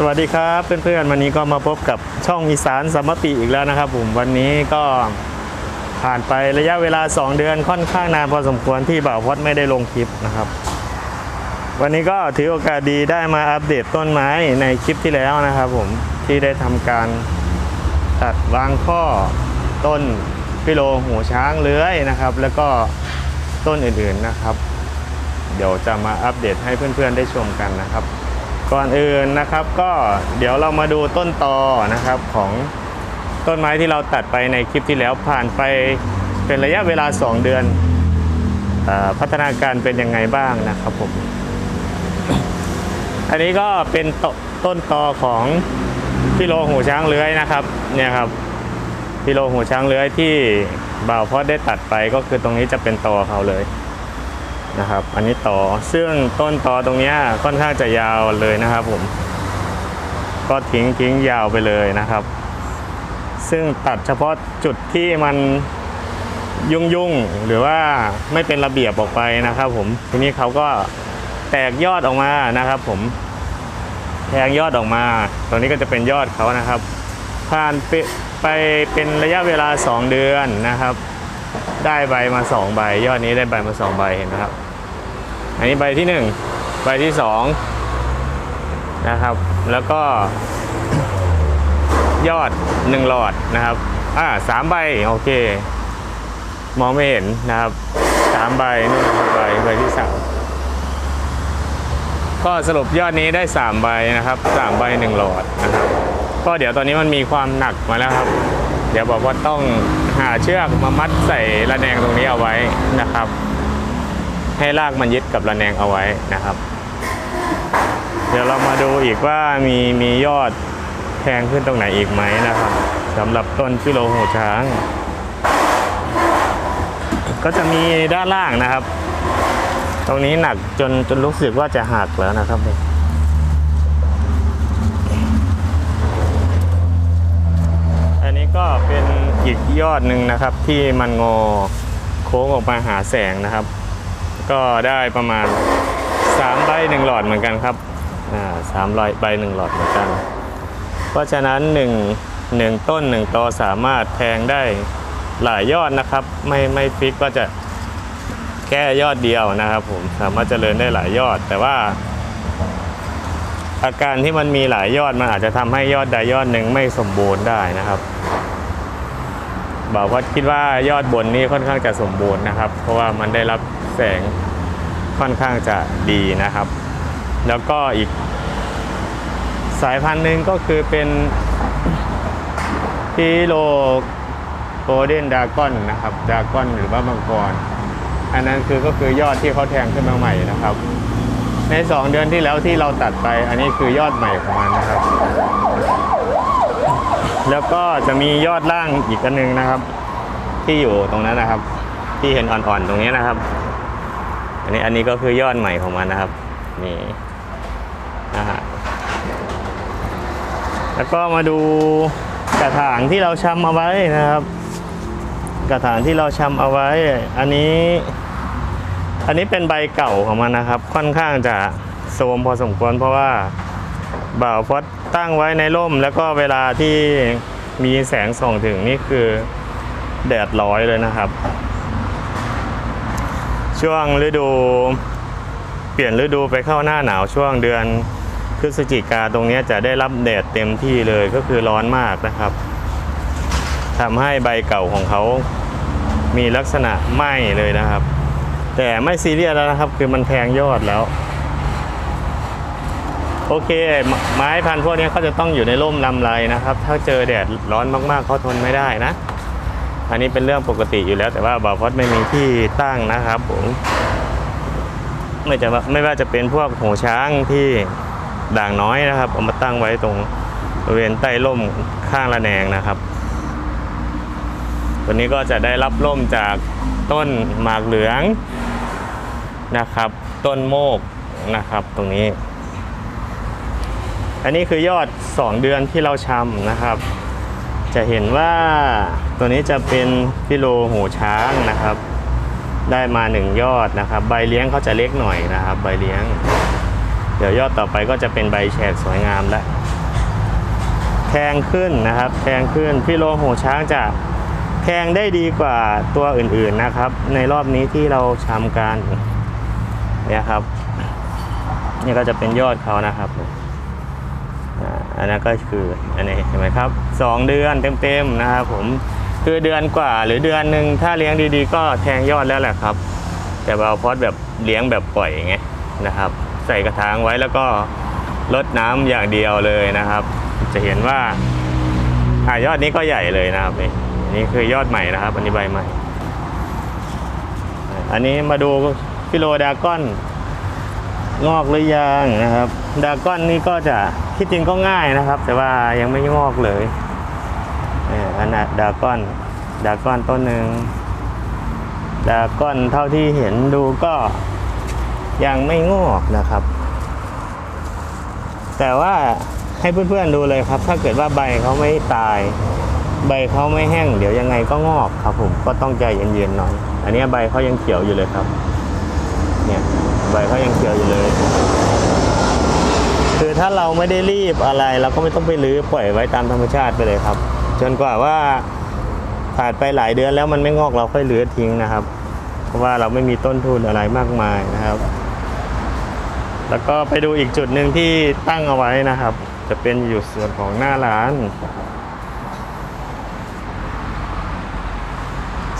สวัสดีครับเพื่อนๆวันนี้ก็มาพบกับช่องอีสานสมปิอีกแล้วนะครับผมวันนี้ก็ผ่านไประยะเวลา 2 เดือนค่อนข้างนานพอสมควรที่บ่าวพดไม่ได้ลงคลิปนะครับ วันนี้ก็ถือโอกาสดีได้มาอัปเดตต้นไม้ในคลิปที่แล้วนะครับผมที่ได้ทำการตัดวางข้อต้นพิโลหูช้างเลื้อยนะครับ แล้วก็ต้นอื่นๆนะครับ เดี๋ยวจะมาอัปเดตให้เพื่อนๆได้ชมกันนะครับ ก่อนอื่นนะครับก็เดี๋ยวเรามาดูต้นตอนะครับของต้นไม้ที่เราตัดไปในคลิปที่แล้วผ่านไปเป็นระยะเวลา 2 เดือนอพัฒนาการเป็นยังไงบ้างนะครับผม อันนี้ก็เป็นตต้นตอของพิโลหูช้างเลื้อยนะครับเนี่ยครับพิโลหูช้างเลื้อยที่บ่าวพอดได้ตัดไปก็คือตรงนี้จะเป็นตอเขาเลย นะครับ อันนี้ต่อซึ่งต้นตอตรงนี้ค่อนข้างจะยาวเลยนะครับผม ก็ทิ้งทิ้งยาวไปเลยนะครับ ซึ่งตัดเฉพาะจุดที่มันยุ่งยุ่งหรือว่าไม่เป็นระเบียบออกไปนะครับผมทีนี้เขาก็แตกยอดออกมานะครับผมแทงยอดออกมาตรงนี้ก็จะเป็นยอดเขานะครับ ผ่านไปไปเป็นระยะเวลา 2 เดือนนะครับ ได้ใบมาสองใบ ยอดนี้ได้ใบมาสองใบเห็นไหมครับ อันนี้ใบที่หนึ่งใบที่สองนะครับ แล้วก็ ยอดหนึ่งหลอดนะครับ อ่าสามใบโอเค มองไม่เห็นนะครับสามใบนู่นใบใบที่สามก็สรุปยอดนี้ได้สามใบนะครับสามใบหนึ่งหลอดนะครับ ก็เดี๋ยวตอนนี้มันมีความหนักมาแล้วครับ เดี๋ยวบอกว่าต้องหาเชือกมามัดใส่ระแนงตรงนี้เอาไว้นะครับ ให้รากมันยึดกับระแนงเอาไว้นะครับ เดี๋ยวเรามาดูอีกว่ามีมียอดแทงขึ้นตรงไหนอีกไหมนะครับสำหรับต้นพิโลหูช้าง ก็จะมีด้านล่างนะครับ ตรงนี้หนักจนจนรู้สึกว่าจะหักแล้วนะครับ อันนี้ ก็เป็นอีกยอดหนึ่งนะครับ ที่มันงอโค้งออกมาหาแสงนะครับ ก็ได้ประมาณ3ใบหนึ่งหลอดเหมือนกันครับอ่าสามร้อยใบหนึ่งหลอดเหมือนกัน เพราะฉะนั้นหนึ่งหนึ่งต้นหนึ่งตอสามารถแทงได้หลายยอดนะครับ ไม่ไม่ฟิกว่าจะแค่ยอดเดียวนะครับ ผมสามารถเจริญได้หลายยอด แต่ว่า อาการที่มันมีหลายยอดมันอาจจะทำให้ยอดใดยอดหนึ่งไม่สมบูรณ์ได้นะครับ บอกว่าคิดว่ายอดบนนี้ค่อนข้างจะสมบูรณ์นะครับ เพราะว่ามันได้รับแสงค่อนข้างจะดีนะครับ แล้วก็อีกสายพันธุ์หนึ่งก็คือเป็นพิโลโกลเด้นดากอนนะครับดากอนหรือว่ามังกร อันนั้นคือก็คือยอดที่เขาแทงขึ้นมาใหม่นะครับ ใน 2 เดือนที่แล้วที่เราตัดไป อันนี้คือยอดใหม่ของมันนะครับ แล้วก็จะมียอดล่างอีกอันหนึงนะครับ ที่อยู่ตรงนั้นนะครับ ที่เห็นอ่อนๆตรงนี้นะครับ อันนี้อันนี้ก็คือยอดใหม่ของมันนะครับนี่นะฮะแล้วก็มาดูกระถางที่เราชำเอาไว้นะครับ กระถางที่เราชำเอาไว้ อันนี้ อันนี้เป็นใบเก่าของมันนะครับ ค่อนข้างจะโทรมพอสมควรเพราะว่าบ่าวพด ตั้งไว้ในร่ม แล้วก็เวลาที่มีแสงส่องถึงนี่คือแดดร้อยเลยนะครับ ช่วงฤดู เปลี่ยนฤดูไปเข้าหน้าหนาวช่วงเดือนพฤศจิกาตรงนี้จะได้รับแดดเต็มที่เลยก็คือร้อนมากนะครับทำให้ใบเก่าของเขามีลักษณะไหม้เลยนะครับ แต่ไม่ซีเรียสแล้วนะครับ คือมันแทงยอดแล้ว โอเค ไม้พันธุ์พวกนี้เขาจะต้องอยู่ในร่มลำไรนะครับ ถ้าเจอแดดร้อนมากๆเขาทนไม่ได้นะ อันนี้เป็นเรื่องปกติอยู่แล้ว แต่ว่าบาพอดไม่มีที่ตั้งนะครับผมไม่จะไม่ว่าจะเป็นพวกหูช้างที่ด่างน้อยนะครับเอามาตั้งไว้ตรงบริเวณใต้ร่มข้างระแนงนะครับ ตัวนี้ก็จะได้รับร่มจากต้นหมากเหลืองนะครับ ต้นโมกนะครับ ตรงนี้ อันนี้คือยอด 2 เดือนที่เราชำนะครับ จะเห็นว่าตัวนี้จะเป็นพิโลหูช้างนะครับ ได้มา 1 ยอดนะครับ ใบเลี้ยงเขาจะเล็กหน่อยนะครับ ใบเลี้ยง เดี๋ยวยอดต่อไปก็จะเป็นใบแฉกสวยงามแล้วแทงขึ้นนะครับแทงขึ้นพี่โลหูช้างจะแทงได้ดีกว่าตัวอื่นๆนะครับ ในรอบนี้ที่เราทำการเนี่ยครับ นี่ก็จะเป็นยอดเขานะครับ อันนั้นก็คืออันนี้เห็นไหมครับสองเดือนเต็มๆนะครับผมคือเดือนกว่าหรือเดือนหนึ่งถ้าเลี้ยงดีๆ ก็แทงยอดแล้วแหละครับ แต่เราพอดแบบเลี้ยงแบบปล่อยไงนะครับ ใส่กระถางไว้แล้วก็ลดน้ำอย่างเดียวเลยนะครับ จะเห็นว่าอายอดนี้ก็ใหญ่เลยนะครับนี่นนี่คือยอดใหม่นะครับ อันนี้ใบใหม่ อันนี้มาดูฟิโลดากอนงอกหรือยังนะครับ ดากอนนี่ก็จะ ที่จริงก็ง่ายนะครับ แต่ว่ายังไม่งอกเลยเนี่ยอันนั้นดาก้อนดาก้อนต้นหนึ่งดาก้อนเท่าที่เห็นดูก็ยังไม่งอกนะครับ แต่ว่าให้เพื่อนๆดูเลยครับ ถ้าเกิดว่าใบเขาไม่ตาย ใบเขาไม่แห้ง เดี๋ยวยังไงก็งอกครับ ผมก็ต้องใจเย็นๆหน่อย อันนี้ใบเขายังเขียวอยู่เลยครับ เนี่ยใบเขายังเขียวอยู่เลย คือถ้าเราไม่ได้รีบอะไร เราก็ไม่ต้องไปรื้อปล่อยไว้ตามธรรมชาติไปเลยครับ จนกว่าว่าผ่านไปหลายเดือนแล้วมันไม่งอกเราค่อยรื้อทิ้งนะครับ เพราะว่าเราไม่มีต้นทุนอะไรมากมายนะครับ แล้วก็ไปดูอีกจุดหนึ่งที่ตั้งเอาไว้นะครับ จะเป็นอยู่ส่วนของหน้าร้าน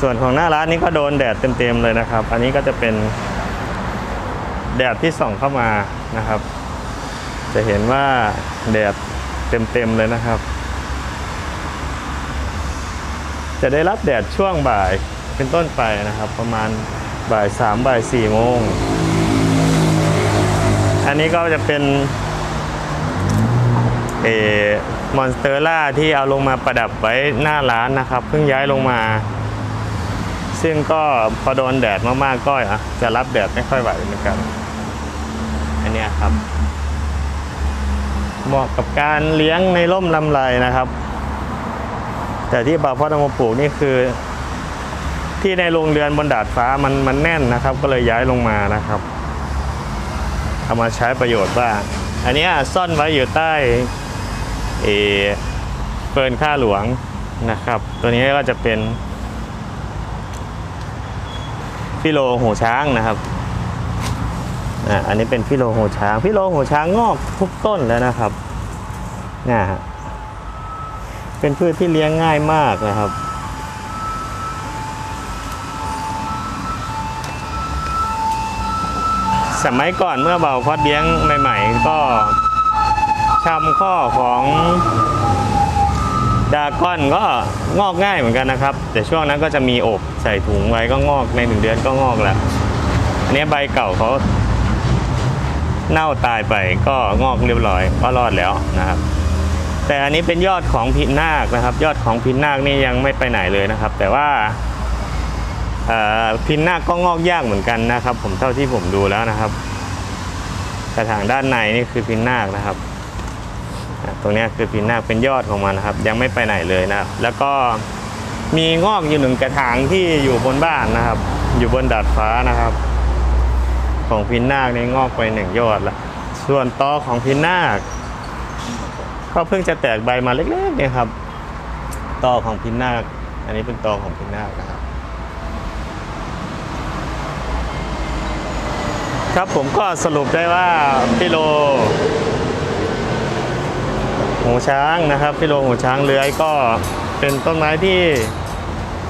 ส่วนของหน้าร้านนี้ก็โดนแดดเต็มๆเลยนะครับ อันนี้ก็จะเป็นแดดที่ส่องเข้ามานะครับ จะเห็นว่าแดดเต็มๆเลยนะครับ จะได้รับแดดช่วงบ่ายเป็นต้นไปนะครับ ประมาณบ่ายสามบ่ายสี่โมง อันนี้ก็จะเป็นเอมอนสเตอร่าที่เอาลงมาประดับไว้หน้าร้านนะครับ เพิ่งย้ายลงมา ซึ่งก็พอโดนแดดมากๆก็อะจะรับแดดไม่ค่อยไหวเหมือนกัน อันนี้ครับ เหมาะกับการเลี้ยงในร่มลำไรนะครับ แต่ที่บ่าพ่อทำมาปลูกนี่คือ ที่ในโรงเรือนบนดาดฟ้ามันมันแน่นนะครับ ก็เลยย้ายลงมานะครับเอามาใช้ประโยชน์บ้างอันนี้ซ่อนไว้อยู่ใต้เออเฟิร์นข้าหลวงนะครับ ตัวนี้ก็จะเป็นฟิโลหูช้างนะครับ อ่าอันนี้เป็นฟิโลหูช้างฟิโลหูช้างงอกทุกต้นแล้วนะครับนี่ฮะเป็นพืชที่เลี้ยงง่ายมากนะครับ สมัยก่อนเมื่อเบาพอดเลี้ยงใหม่ๆ ก็ชำข้อของดาก้อนก็งอกง่ายเหมือนกันนะครับ แต่ช่วงนั้นก็จะมีอบใส่ถุงไว้ก็งอกในหนึ่งเดือนก็งอกแล้วอันนี้ใบเก่าเขา เน่าตายไปก็งอกเรียบร้อยก็รอดแล้วนะครับ แต่อันนี้เป็นยอดของพินนาคนะครับ ยอดของพินนาคนี่ยังไม่ไปไหนเลยนะครับ แต่ว่าพินนาคก็งอกยากเหมือนกันนะครับ ผมเท่าที่ผมดูแล้วนะครับกระถางด้านในนี่คือพินนาคนะครับตรงนี้คือพินนาคเป็นยอดของมันนะครับ ยังไม่ไปไหนเลยนะครับ แล้วก็มีงอกอยู่หนึ่งกระถางที่อยู่บนบ้านนะครับ อยู่บนดาดฟ้านะครับ ของพินนาคนี่งอกไปหนึ่งยอดละส่วนตอของพินนาคก็เพิ่งจะแตกใบมาเล็กๆเนี่ยครับตอของพินนาคอันนี้เป็นตอของพินนาคนะครับ ครับผมก็สรุปได้ว่าพิโลหูช้างนะครับพิโลหูช้างเลื้อยก็เป็นต้นไม้ที่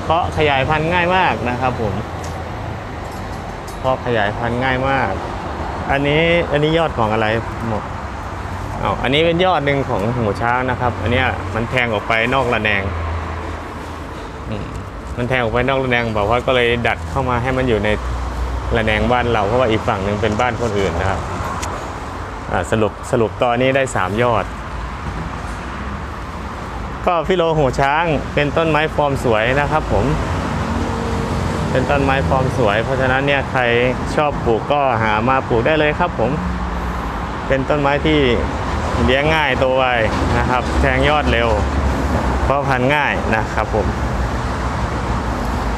เพาะขยายพันธุ์ง่ายมากนะครับผม พาะขยายพันธุ์ง่ายมาก อันนี้อันนี้ยอดของอะไรหมดเอาอันนี้เป็นยอดหนึ่งของหูช้างนะครับ อันนี้มันแทงออกไปนอกระแนง มันแทงออกไปนอกระแนงบอกว่าก็เลยดัดเข้ามาให้มันอยู่ในระแนงบ้านเราเพราะว่าอีกฝั่งหนึ่งเป็นบ้านคนอื่นนะครับสรุปสรุปตอนนี้ได้ 3 ยอด ก็ฟิโลหูช้างเป็นต้นไม้ฟอร์มสวยนะครับผม เป็นต้นไม้ฟอร์มสวย เพราะฉะนั้นเนี่ยใครชอบปลูกก็หามาปลูกได้เลยครับผม เป็นต้นไม้ที่เลี้ยงง่ายโตไวนะครับ แทงยอดเร็ว เพราะพันง่ายนะครับผม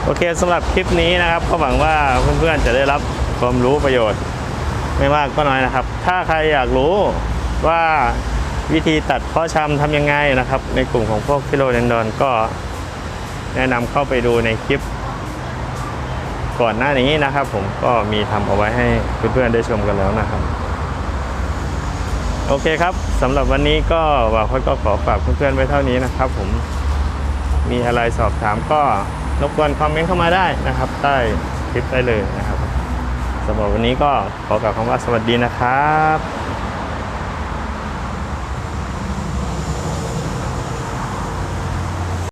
โอเคสำหรับคลิปนี้นะครับ ก็หวังว่าเพื่อนๆจะได้รับความรู้ประโยชน์ ไม่มากก็น้อยนะครับ ถ้าใครอยากรู้ว่าวิธีตัดเพาะชำทำยังไงนะครับ ในกลุ่มของพวกฟิโลเดนดอนก็แนะนำเข้าไปดูในคลิป ก่อนหน้านี้นะครับ ผมก็มีทำเอาไว้ให้เพื่อนๆได้ชมกันแล้วนะครับ โอเคครับสำหรับวันนี้ก็ว่าพอก็ขอฝากเพื่อนๆไว้เท่านี้นะครับ ผมมีอะไรสอบถามก็รบกวนคอมเมนต์เข้ามาได้นะครับ ใต้คลิปได้เลยนะครับสำหรับวันนี้ก็ขอกล่าวคำว่าสวัสดีนะครับ